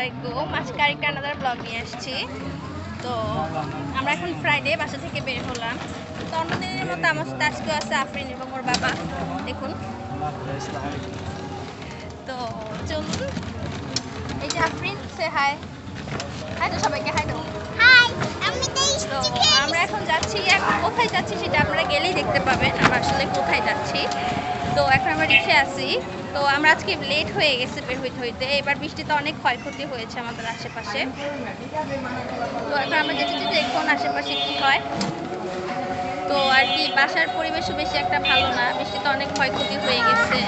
আলাইকুম। আজকে আরেকটা আনাদার ব্লগ নিয়ে আসছি। তো আমরা এখন ফ্রাইডে বাসা থেকে বের হলাম। তো অন্যদিনের মতো আমার সাথে আজকেও আছে আফরিন এবং ওর বাবা। দেখুন। তো চলুন। এই যে আফরিন সে হাই হাই তো সবাইকে হাই তো। আমরা এখন যাচ্ছি এখন কোথায় যাচ্ছি সেটা আপনারা গেলেই দেখতে পাবেন। আমরা আসলে কোথায় যাচ্ছি। তো এখন আমরা রিক্সে আছি। তো আমরা আজকে লেট হয়ে গেছে বের হইতে হইতে। এবার বৃষ্টিতে অনেক ক্ষয়ক্ষতি হয়েছে আমাদের আশেপাশে। তো এখন আমরা যেতে যেতে দেখুন আশেপাশে কি হয়। তো আর কি, বাসার পরিবেশও বেশি একটা ভালো না। বৃষ্টিতে অনেক ক্ষয়ক্ষতি হয়ে গেছে।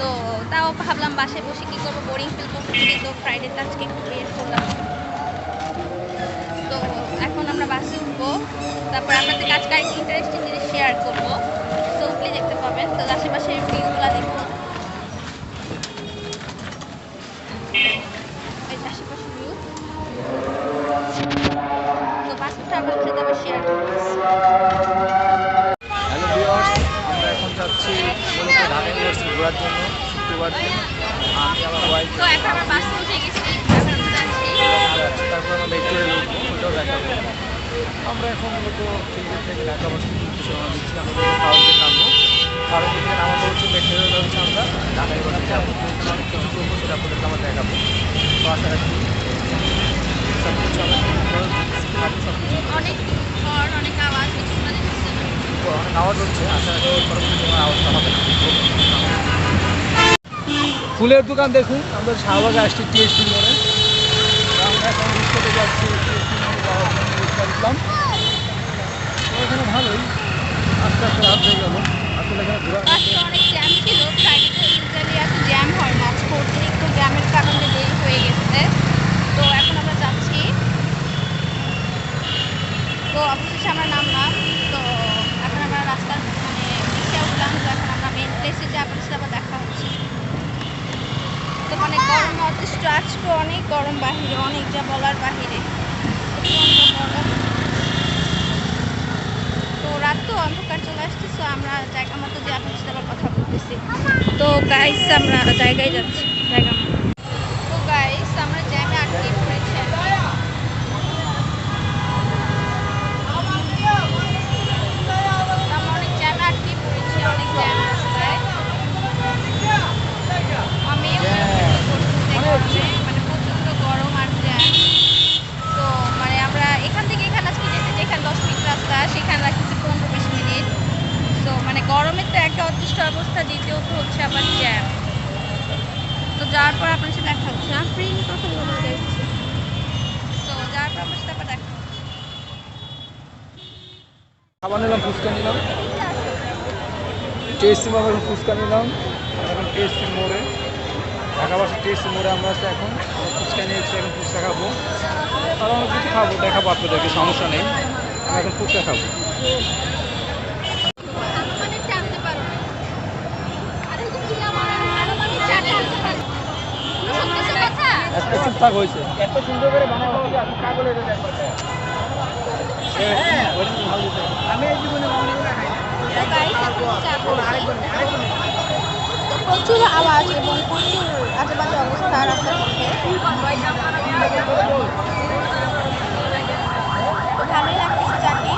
তো তাও ভাবলাম বাসায় বসে কি করব? বোরিং ফিল করতেছি তো ফ্রাইডেতে আজকে একটু বের করলাম তো এখন আমরা বাসে উঠবো। তারপর আপনাদের কাছে আরেকটি ইন্টারেস্টিং জিনিস শেয়ার করব তো উঠলে দেখতে পাবেন তো আশেপাশের ভিউগুলো দেখুন এই যে আশেপাশের ভিউ বাস শেয়ার হ্যালো ভিউয়ার্স আমরা এখন যাচ্ছি মূলত ঢাকা ইউনিভার্সিটি ঘোরার জন্য শুক্রবার দিন। আমি আমার ওয়াইফ তো এখন আমরা বাসে উঠে গেছি এখন আমরা যাচ্ছি। যাচ্ছি তারপর আমরা উঠবো ওটাও দেখাবো আমরা এখন মূলত থেকে ঢাকা উদ্দেশ্যে দিচ্ছি আমাদের ফারুকে নামবো ফারুকে থেকে নামাবো হচ্ছে মেট্রোরে হচ্ছে আমরা ঢাকা ইউনিভার্সিটি যাব তো অনেক কিছু করব সেটা আপনাদেরকে আমরা দেখাবো তো আশা রাখি সব কিছু আমরা সব কিছু অনেক ঘর অনেক আওয়াজ কিছু শোনা যাচ্ছে না অনেক আওয়াজ হচ্ছে, আশা করি পরবর্তী সময় আওয়াজটা হবে ফুলের দোকান দেখুন, আমরা শাহবাগে আসছি টিএসপি মোড়ে আমরা এখন রিক্সাতে যাচ্ছি টিএসপি মোড়ে যাওয়ার জন্য রিক্সা উঠলাম তো এখানে ভালোই আস্তে আস্তে রাত হয়ে গেল আসলে এখানে ঘোরা বাসটা অনেক জ্যাম ছিল ফ্রাইডেতে ইউজুয়ালি এত জ্যাম হয় না আজকে অতিরিক্ত জ্যামের কারণে দেরি হয়ে গেছে তো এখন আমরা যাচ্ছি তো অবশেষে আমরা নামলাম তো এখন আমরা রাস্তার মানে নিচে উঠলাম তো এখন আমরা মেন প্লেসে যে আপনার সাথে আবার দেখা হচ্ছে। তো অনেক গরম অতিষ্ঠ আজকে অনেক গরম বাহিরে, অনেক যা বলার বাহিরে। তো রাত তো অন্ধকার চলে আসতেছে, আমরা জায়গা মতো যে আপনার সাথে আবার কথা বলতেছি। তো গাইস আমরা জায়গায় যাচ্ছি, জায়গা মতো তো গাইস আমরা জ্যামে আটকে পড়েছি আমরা অনেক জ্যামে আটকে পড়েছি অনেক জ্যাম রাস্তায় আমি মানে প্রচণ্ড গরম আর জ্যাম তো মানে আমরা এখান থেকে এখানে আজকে যেতে যেখানে দশ মিনিট রাস্তা সেখানে রাখতেছি পনেরো বিশ মিনিট তো মানে গরমের তো একটা অদৃষ্ট অবস্থা দ্বিতীয়ত হচ্ছে আবার জ্যাম তো যাওয়ার পর আপনার সাথে দেখা হচ্ছে না ফ্রি কথা বলতে তো যাওয়ার পর আপনার সাথে আবার দেখা হচ্ছে। খাবার নিলাম ফুচকা নিলাম। টেস্টি বাবার ফুচকা নিলাম। এখন টেস্টি মোড়ে। ঢাকা বাসের টেস্টি মোড়ে আমরা আছি এখন। আমরা ফুচকা নিয়েছি এখন ফুচকা খাব। আর অনেক কিছু খাব দেখাবো আপনাদেরকে সমস্যা নেই। আমরা এখন ফুচকা খাব আনুমানিকটা আনতে পারো না। আরে তুমি কি আমার আনুমানিকটা আনতে পারো? তুমি শুনতেছো কথা? থাক হয়েছে। এত সুন্দর করে বানাবো কাগলে আমি এই জীবনে প্রচুর আওয়াজ এবং প্রচুর আশেপাশে অবস্থা রাস্তার মধ্যে তো ভালোই লাগতেছে চাটি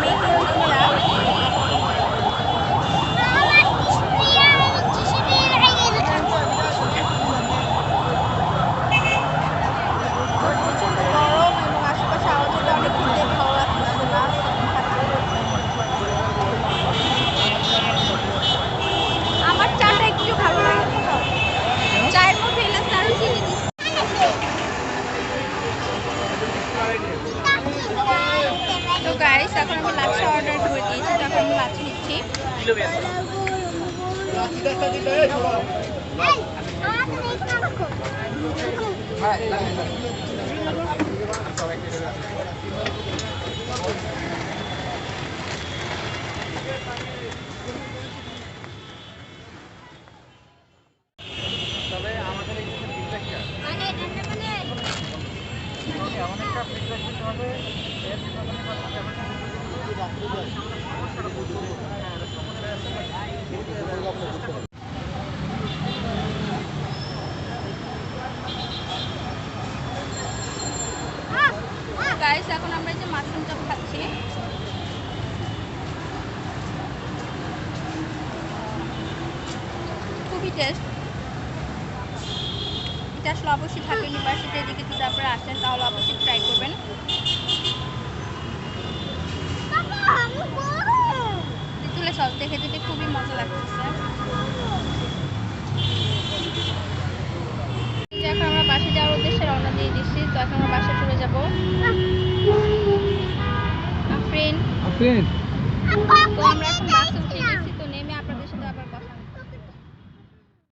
মেয়ে মেয়েরা প্রচণ্ড গরম এবং আশেপাশে আওয়াজটা অনেক শুনতে ভালো লাগতেছে না আমার চাটা একটু ভালো লাগে চায়ের মধ্যে এলাচ আরও চিনি দিচ্ছি তো গাইস এখন আমি লাচ্ছা অর্ডার করে দিয়েছি তো এখন আমি লাচ্ছা নিচ্ছি। আমাদের একটা feedback দিতে হবে, গাইস এখন আমরা যে মাশরুম চপ খাচ্ছি। খুবই টেস্ট এটা আসলে অবশ্যই থাকে ইউনিভার্সিটি এদিকে যদি আপনারা আসেন, তাহলে অবশ্যই ট্রাই করবেন। তেঁতুলের সস দেখে যেতে খুবই মজা লাগতেছে। এখন আমরা বাসে যাওয়ার উদ্দেশ্যে রওনা দিয়ে দিচ্ছি তো এখন আমরা বাসে চলে যাব। আফরিন। তো আমরা এখন বাসে